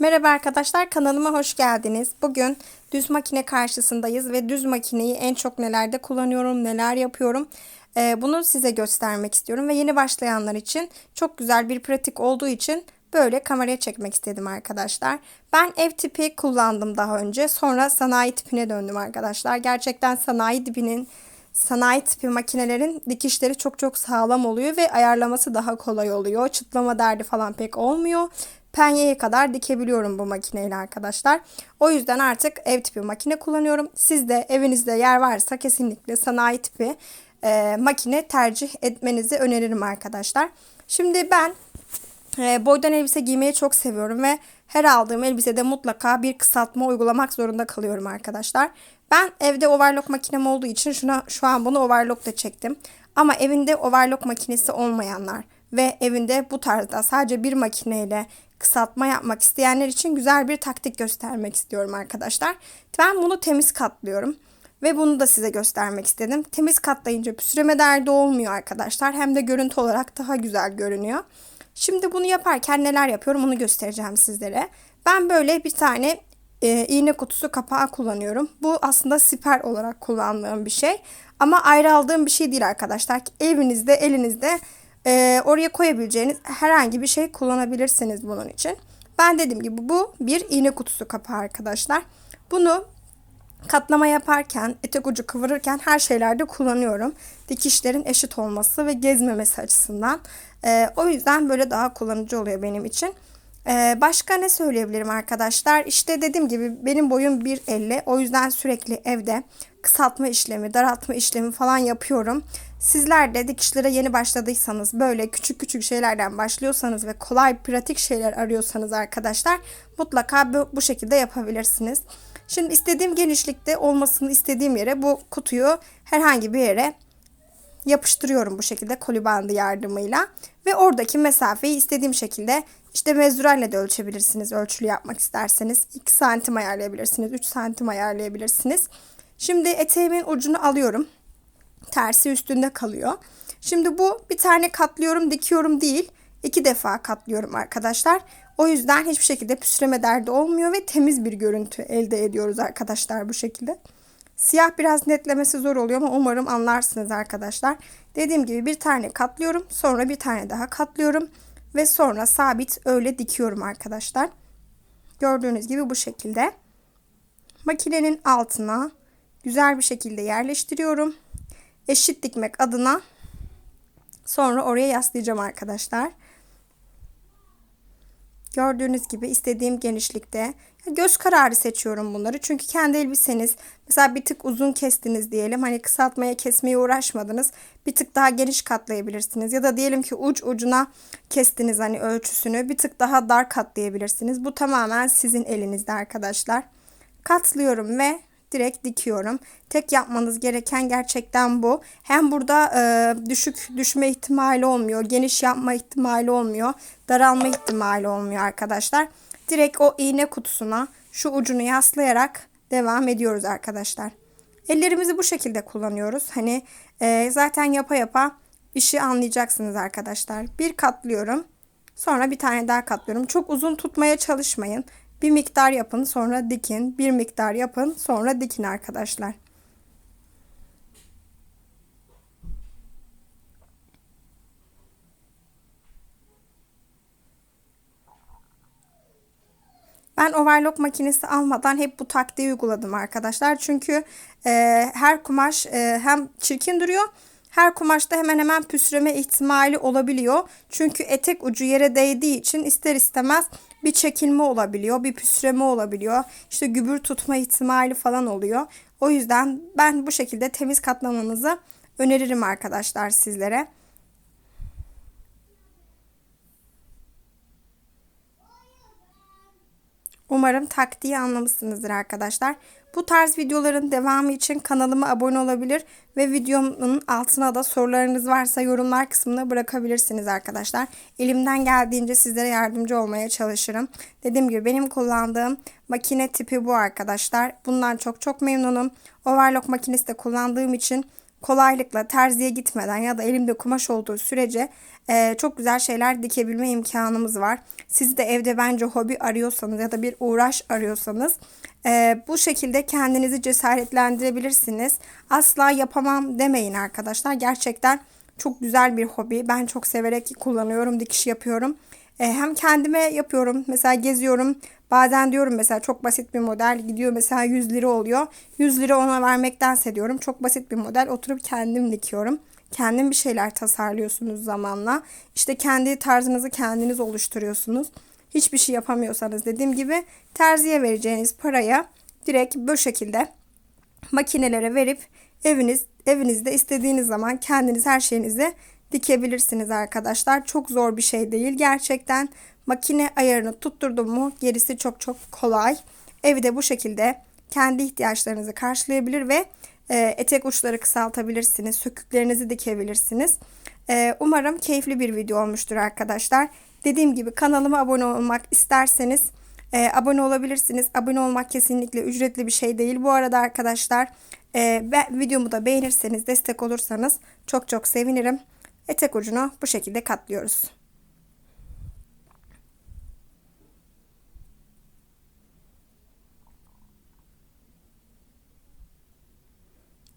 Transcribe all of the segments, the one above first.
Merhaba arkadaşlar kanalıma hoş geldiniz. Bugün düz makine karşısındayız ve düz makineyi en çok nelerde kullanıyorum, neler yapıyorum ee, bunu size göstermek istiyorum. Ve yeni başlayanlar için çok güzel bir pratik olduğu için böyle kameraya çekmek istedim arkadaşlar. Ben ev tipi kullandım daha önce sonra sanayi tipine döndüm arkadaşlar. Gerçekten sanayi tipinin sanayi tipi makinelerin dikişleri çok çok sağlam oluyor ve ayarlaması daha kolay oluyor. Çıtlama derdi falan pek olmuyor penyeye kadar dikebiliyorum bu makineyle arkadaşlar. O yüzden artık ev tipi makine kullanıyorum. Siz de evinizde yer varsa kesinlikle sanayi tipi e, makine tercih etmenizi öneririm arkadaşlar. Şimdi ben e, boydan elbise giymeyi çok seviyorum ve her aldığım elbisede mutlaka bir kısaltma uygulamak zorunda kalıyorum arkadaşlar. Ben evde overlock makinem olduğu için şuna şu an bunu overlock'ta çektim. Ama evinde overlock makinesi olmayanlar ve evinde bu tarzda sadece bir makineyle kısaltma yapmak isteyenler için güzel bir taktik göstermek istiyorum arkadaşlar. Ben bunu temiz katlıyorum. Ve bunu da size göstermek istedim. Temiz katlayınca püsüreme derdi olmuyor arkadaşlar. Hem de görüntü olarak daha güzel görünüyor. Şimdi bunu yaparken neler yapıyorum onu göstereceğim sizlere. Ben böyle bir tane e, iğne kutusu kapağı kullanıyorum. Bu aslında siper olarak kullandığım bir şey. Ama ayrı aldığım bir şey değil arkadaşlar. Evinizde, elinizde e, oraya koyabileceğiniz herhangi bir şey kullanabilirsiniz bunun için. Ben dediğim gibi bu bir iğne kutusu kapağı arkadaşlar. Bunu katlama yaparken, etek ucu kıvırırken her şeylerde kullanıyorum. Dikişlerin eşit olması ve gezmemesi açısından. E, o yüzden böyle daha kullanıcı oluyor benim için. Ee, başka ne söyleyebilirim arkadaşlar? İşte dediğim gibi benim boyum 1.50. O yüzden sürekli evde kısaltma işlemi, daraltma işlemi falan yapıyorum. Sizler de dikişlere yeni başladıysanız böyle küçük küçük şeylerden başlıyorsanız ve kolay pratik şeyler arıyorsanız arkadaşlar mutlaka bu, bu şekilde yapabilirsiniz. Şimdi istediğim genişlikte olmasını istediğim yere bu kutuyu herhangi bir yere yapıştırıyorum bu şekilde koli bandı yardımıyla ve oradaki mesafeyi istediğim şekilde işte mezuralle de ölçebilirsiniz ölçülü yapmak isterseniz 2 santim ayarlayabilirsiniz 3 santim ayarlayabilirsiniz. Şimdi eteğimin ucunu alıyorum tersi üstünde kalıyor. Şimdi bu bir tane katlıyorum dikiyorum değil iki defa katlıyorum arkadaşlar. O yüzden hiçbir şekilde püsüreme derdi olmuyor ve temiz bir görüntü elde ediyoruz arkadaşlar bu şekilde. Siyah biraz netlemesi zor oluyor ama umarım anlarsınız arkadaşlar. Dediğim gibi bir tane katlıyorum sonra bir tane daha katlıyorum ve sonra sabit öyle dikiyorum arkadaşlar. Gördüğünüz gibi bu şekilde. Makinenin altına güzel bir şekilde yerleştiriyorum eşit dikmek adına sonra oraya yaslayacağım arkadaşlar. Gördüğünüz gibi istediğim genişlikte göz kararı seçiyorum bunları. Çünkü kendi elbiseniz mesela bir tık uzun kestiniz diyelim. Hani kısaltmaya kesmeye uğraşmadınız. Bir tık daha geniş katlayabilirsiniz. Ya da diyelim ki uç ucuna kestiniz hani ölçüsünü. Bir tık daha dar katlayabilirsiniz. Bu tamamen sizin elinizde arkadaşlar. Katlıyorum ve direkt dikiyorum. Tek yapmanız gereken gerçekten bu. Hem burada e, düşük düşme ihtimali olmuyor. Geniş yapma ihtimali olmuyor. Daralma ihtimali olmuyor arkadaşlar. Direkt o iğne kutusuna şu ucunu yaslayarak devam ediyoruz arkadaşlar. Ellerimizi bu şekilde kullanıyoruz. Hani e, zaten yapa yapa işi anlayacaksınız arkadaşlar. Bir katlıyorum. Sonra bir tane daha katlıyorum. Çok uzun tutmaya çalışmayın. Bir miktar yapın sonra dikin. Bir miktar yapın sonra dikin arkadaşlar. Ben overlock makinesi almadan hep bu taktiği uyguladım arkadaşlar. Çünkü e, her kumaş e, hem çirkin duruyor her kumaşta hemen hemen püsreme ihtimali olabiliyor. Çünkü etek ucu yere değdiği için ister istemez bir çekilme olabiliyor, bir püsreme olabiliyor. İşte gübür tutma ihtimali falan oluyor. O yüzden ben bu şekilde temiz katlamanızı öneririm arkadaşlar sizlere. Umarım taktiği anlamışsınızdır arkadaşlar. Bu tarz videoların devamı için kanalıma abone olabilir ve videomun altına da sorularınız varsa yorumlar kısmına bırakabilirsiniz arkadaşlar. Elimden geldiğince sizlere yardımcı olmaya çalışırım. Dediğim gibi benim kullandığım makine tipi bu arkadaşlar. Bundan çok çok memnunum. Overlock makinesi de kullandığım için kolaylıkla terziye gitmeden ya da elimde kumaş olduğu sürece e, çok güzel şeyler dikebilme imkanımız var. Siz de evde bence hobi arıyorsanız ya da bir uğraş arıyorsanız e, bu şekilde kendinizi cesaretlendirebilirsiniz. Asla yapamam demeyin arkadaşlar. Gerçekten çok güzel bir hobi. Ben çok severek kullanıyorum, dikiş yapıyorum. E, hem kendime yapıyorum. Mesela geziyorum. Bazen diyorum mesela çok basit bir model gidiyor mesela 100 lira oluyor. 100 lira ona vermektense diyorum çok basit bir model oturup kendim dikiyorum. Kendim bir şeyler tasarlıyorsunuz zamanla. İşte kendi tarzınızı kendiniz oluşturuyorsunuz. Hiçbir şey yapamıyorsanız dediğim gibi terziye vereceğiniz paraya direkt bu şekilde makinelere verip eviniz evinizde istediğiniz zaman kendiniz her şeyinizi dikebilirsiniz arkadaşlar. Çok zor bir şey değil gerçekten. Makine ayarını tutturdum mu gerisi çok çok kolay. Evde bu şekilde kendi ihtiyaçlarınızı karşılayabilir ve e, etek uçları kısaltabilirsiniz. Söküklerinizi dikebilirsiniz. E, umarım keyifli bir video olmuştur arkadaşlar. Dediğim gibi kanalıma abone olmak isterseniz e, abone olabilirsiniz. Abone olmak kesinlikle ücretli bir şey değil. Bu arada arkadaşlar e, videomu da beğenirseniz destek olursanız çok çok sevinirim. Etek ucunu bu şekilde katlıyoruz.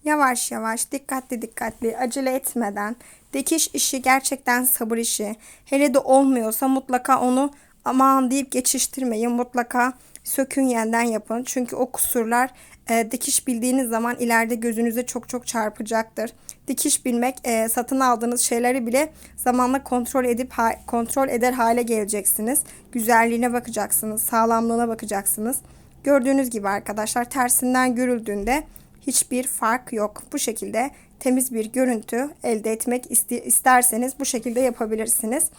Yavaş yavaş, dikkatli dikkatli, acele etmeden. Dikiş işi gerçekten sabır işi. Hele de olmuyorsa mutlaka onu aman deyip geçiştirmeyin. Mutlaka sökün yeniden yapın. Çünkü o kusurlar e, dikiş bildiğiniz zaman ileride gözünüze çok çok çarpacaktır. Dikiş bilmek e, satın aldığınız şeyleri bile zamanla kontrol edip ha, kontrol eder hale geleceksiniz. Güzelliğine bakacaksınız, sağlamlığına bakacaksınız. Gördüğünüz gibi arkadaşlar tersinden görüldüğünde hiçbir fark yok. Bu şekilde temiz bir görüntü elde etmek isterseniz bu şekilde yapabilirsiniz.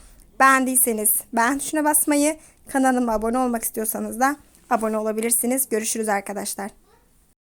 Beğendiyseniz beğen tuşuna basmayı, kanalıma abone olmak istiyorsanız da abone olabilirsiniz. Görüşürüz arkadaşlar.